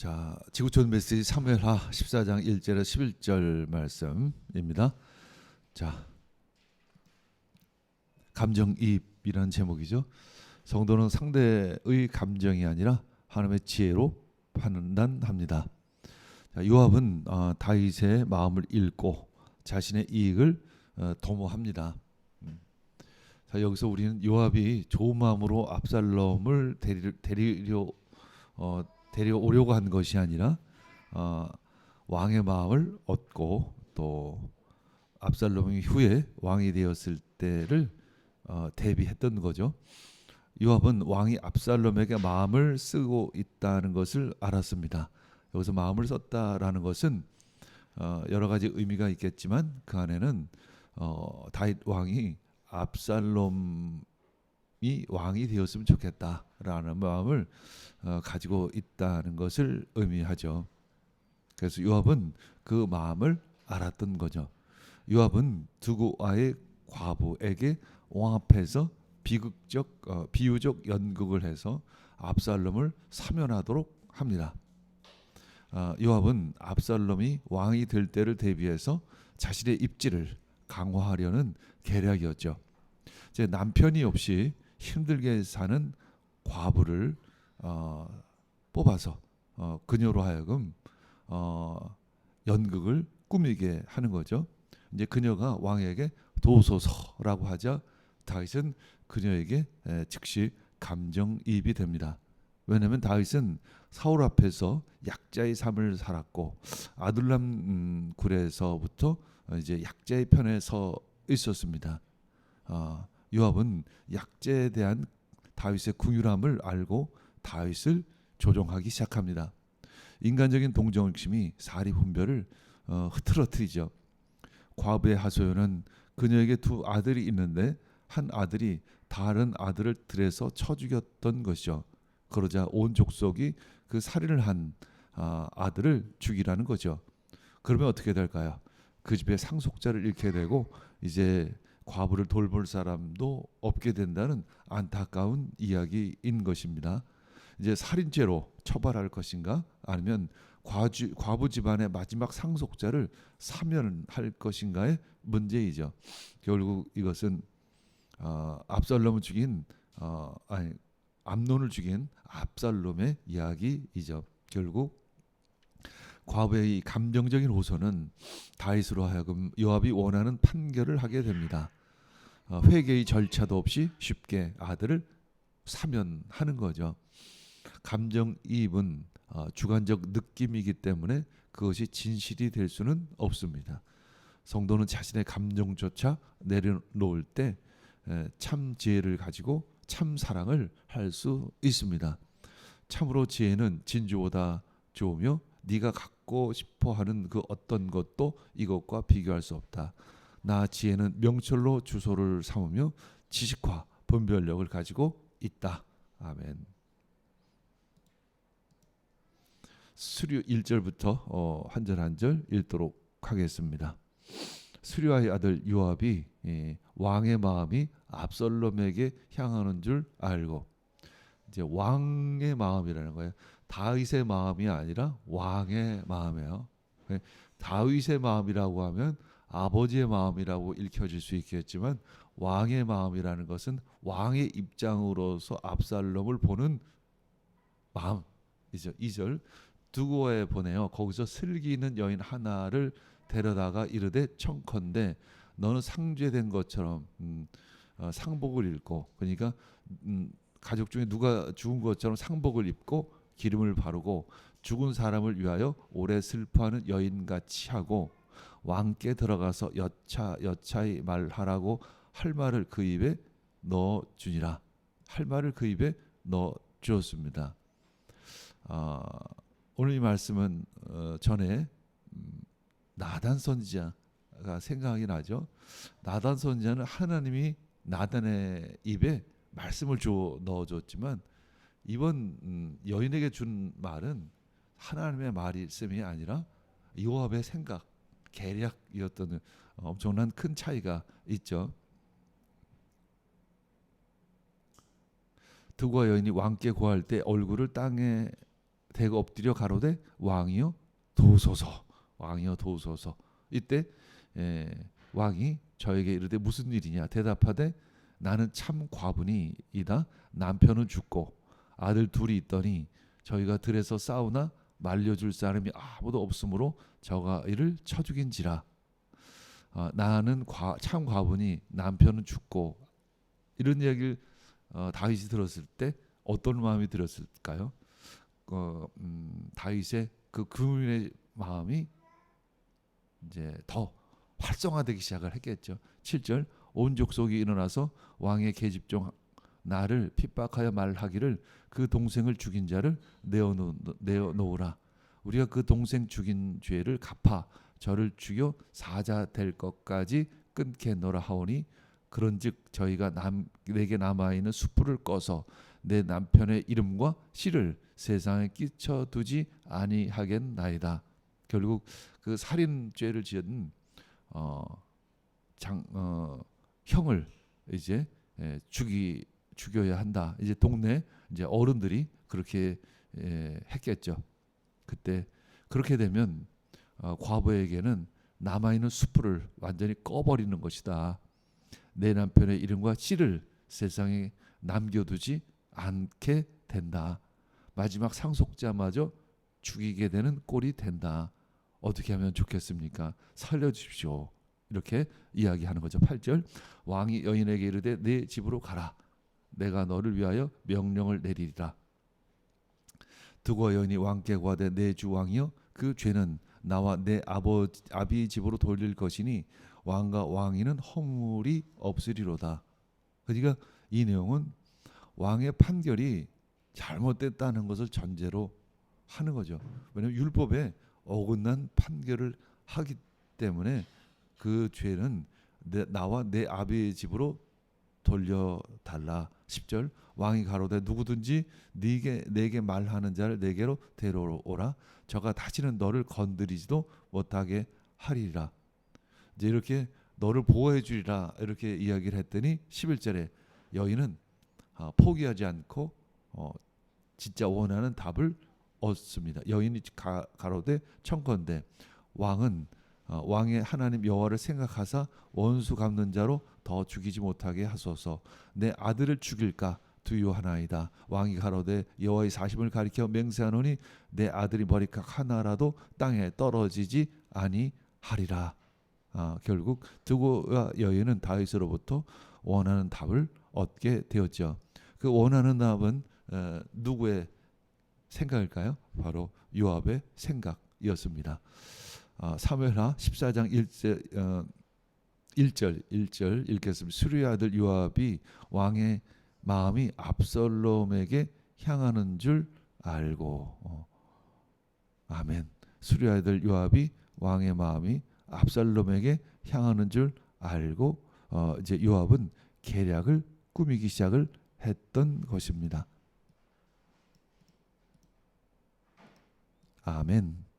자, 지구촌 메시지 사무엘하 14장 1절에서 11절 말씀입니다. 자, 감정이입이라는 제목이죠. 성도는 상대의 감정이 아니라 하나님의 지혜로 판단합니다. 자, 요압은 어, 다윗의 마음을 읽고 자신의 이익을 어, 도모합니다. 음. 자, 여기서 우리는 요압이 좋은 마음으로 압살롬을 데리, 데리려 어, 데려오려고 한 것이 아니라 어, 왕의 마음을 얻고 또 압살롬이 후에 왕이 되었을 때를 어, 대비했던 거죠. 요압은 왕이 압살롬에게 마음을 쓰고 있다는 것을 알았습니다. 여기서 마음을 썼다라는 것은 어, 여러 가지 의미가 있겠지만 그 안에는 어, 다윗 왕이 압살롬 이 왕이 되었으면 좋겠다라는 마음을 어, 가지고 있다는 것을 의미하죠. 그래서 요압은 그 마음을 알았던 거죠. 요압은 두고아의 과부에게 왕 앞에서 비극적 어, 비유적 연극을 해서 압살롬을 사면하도록 합니다. 어, 요압은 압살롬이 왕이 될 때를 대비해서 자신의 입지를 강화하려는 계략이었죠. 제 남편이 없이 힘들게 사는 과부를 어, 뽑아서 어, 그녀로 하여금 어, 연극을 꾸미게 하는 거죠. 이제 그녀가 왕에게 도소서라고 하자 다윗은 그녀에게 에, 즉시 감정이입이 됩니다. 왜냐하면 다윗은 사울 앞에서 약자의 삶을 살았고 아둘람 음, 굴에서부터 이제 약자의 편에 서 있었습니다. 어, 요압은 약자에 대한 다윗의 궁유함을 알고 다윗을 조종하기 시작합니다. 인간적인 동정심이 사리 분별을 어, 흐트러뜨리죠. 과부의 하소연은 그녀에게 두 아들이 있는데 한 아들이 다른 아들을 들에서 쳐 죽였던 것이죠. 그러자 온 족속이 그 살인을 한 아, 아들을 죽이라는 거죠. 그러면 어떻게 될까요? 그 집에 상속자를 잃게 되고 이제 과부를 돌볼 사람도 없게 된다는 안타까운 이야기인 것입니다. 이제 살인죄로 처벌할 것인가 아니면 과주, 과부 집안의 마지막 상속자를 사면할 것인가의 문제이죠. 결국 이것은 어, 압살롬을 죽인 어, 아니 암론을 죽인 압살롬의 이야기이죠. 결국 과부의 이 감정적인 호소는 다윗으로 하여금 요압이 원하는 판결을 하게 됩니다. 어, 회개의 절차도 없이 쉽게 아들을 사면하는 거죠. 감정 이입은 어, 주관적 느낌이기 때문에 그것이 진실이 될 수는 없습니다. 성도는 자신의 감정조차 내려놓을 때 참 지혜를 가지고 참 사랑을 할 수 있습니다. 참으로 지혜는 진주보다 좋으며 네가 갖고 싶어 하는 그 어떤 것도 이것과 비교할 수 없다. 나 지혜는 명철로 주소를 삼으며 지식과 분별력을 가지고 있다. 아멘. 수류 1절부터 어, 한절 한절 읽도록 하겠습니다. 수류아의 아들 요압이 예, 왕의 마음이 압살롬에게 향하는 줄 알고 이제 왕의 마음이라는 거예요. 다윗의 마음이 아니라 왕의 마음이에요. 예, 다윗의 마음이라고 하면 아버지의 마음이라고 읽혀질 수 있겠지만 왕의 마음이라는 것은 왕의 입장으로서 압살롬을 보는 마음이죠. 2절 두고에 보내요. 거기서 슬기 있는 여인 하나를 데려다가 이르되 청컨대 너는 상죄된 것처럼 음, 어, 상복을 입고 그러니까 음, 가족 중에 누가 죽은 것처럼 상복을 입고 기름을 바르고 죽은 사람을 위하여 오래 슬퍼하는 여인같이 하고 왕께 들어가서 여차 여차히 말하라고 할 말을 그 입에 넣어 주니라 할 말을 그 입에 넣어 주었습니다. 어, 오늘 이 말씀은 어, 전에 음, 나단 선지자가 생각이 나죠. 나단 선지자는 하나님이 나단의 입에 말씀을 줘 넣어줬지만 이번 음, 여인에게 준 말은 하나님의 말씀이 아니라 요압의 생각, 계략이었던 엄청난 큰 차이가 있죠. 두과 여인이 왕께 구할 때 얼굴을 땅에 대고 엎드려 가로되 왕이여 도소서 왕이여 도소서. 이때 예, 왕이 저에게 이르되 무슨 일이냐? 대답하되 나는 참 과분이이다. 남편은 죽고 아들 둘이 있더니 저희가 들에서 싸우나 말려줄 사람이 아무도 없으므로 저가 이를 쳐 죽인지라 아, 나는 과, 참 과분이 남편은 죽고 이런 이야기를 어, 다윗이 들었을 때 어떤 마음이 들었을까요? 어, 음, 다윗의 그 그분의 마음이 이제 더 활성화되기 시작을 했겠죠. 7절 온 족속이 일어나서 왕의 계집종 나를 핍박하여 말하기를 그 동생을 죽인 자를 내어놓, 내어놓으라. 우리가 그 동생 죽인 죄를 갚아 저를 죽여 사자 될 것까지 끊겠노라 하오니 그런즉 저희가 남, 내게 남아 있는 숯불을 꺼서 내 남편의 이름과 씨를 세상에 끼쳐 두지 아니하겠나이다. 결국 그 살인죄를 지은 어, 장, 어, 형을 이제 예, 죽이 죽여야 한다. 이제 동네 이제 어른들이 그렇게 예, 했겠죠. 그때 그렇게 되면 어, 과부에게는 남아 있는 숯불을 완전히 꺼버리는 것이다. 내 남편의 이름과 씨를 세상에 남겨두지 않게 된다. 마지막 상속자마저 죽이게 되는 꼴이 된다. 어떻게 하면 좋겠습니까? 살려주십시오. 이렇게 이야기하는 거죠. 8절 왕이 여인에게 이르되 내 집으로 가라. 내가 너를 위하여 명령을 내리리라. 두고 여인이 왕께 구하되 내 주 왕이여 그 죄는 나와 내 아버지 아비 집으로 돌릴 것이니 왕과 왕위는 허물이 없으리로다. 그러니까 이 내용은 왕의 판결이 잘못됐다는 것을 전제로 하는 거죠. 왜냐하면 율법에 어긋난 판결을 하기 때문에 그 죄는 내, 나와 내 아비의 집으로 돌려달라. 10절 왕이 가로되 누구든지 네게 내게 말하는 자를 내게로 데려오라. 저가 다시는 너를 건드리지도 못하게 하리라. 이제 이렇게 너를 보호해 주리라 이렇게 이야기를 했더니 11절에 여인은 아, 포기하지 않고 어, 진짜 원하는 답을 얻습니다. 여인이 가, 가로되 청컨대 왕은 어, 왕의 하나님 여호와를 생각하사 원수 갚는 자로 더 죽이지 못하게 하소서. 내 아들을 죽일까 두려하나이다. 왕이 가로되 여호와의 사심을 가리켜 맹세하노니 내 아들이 머리카락 하나라도 땅에 떨어지지 아니하리라. 아, 결국 두고와 여인은 다윗으로부터 원하는 답을 얻게 되었죠. 그 원하는 답은 어, 누구의 생각일까요? 바로 요압의 생각이었습니다. 아, 사무엘하 14장 1절 어, 1절 1절 읽겠습니다. 수리의 아들 요압이 왕의 마음이 압살롬에게 향하는 줄 알고 어. 아멘. 수리의 아들 요압이 왕의 마음이 압살롬에게 향하는 줄 알고 어, 이제 요압은 계략을 꾸미기 시작을 했던 것입니다. 아멘.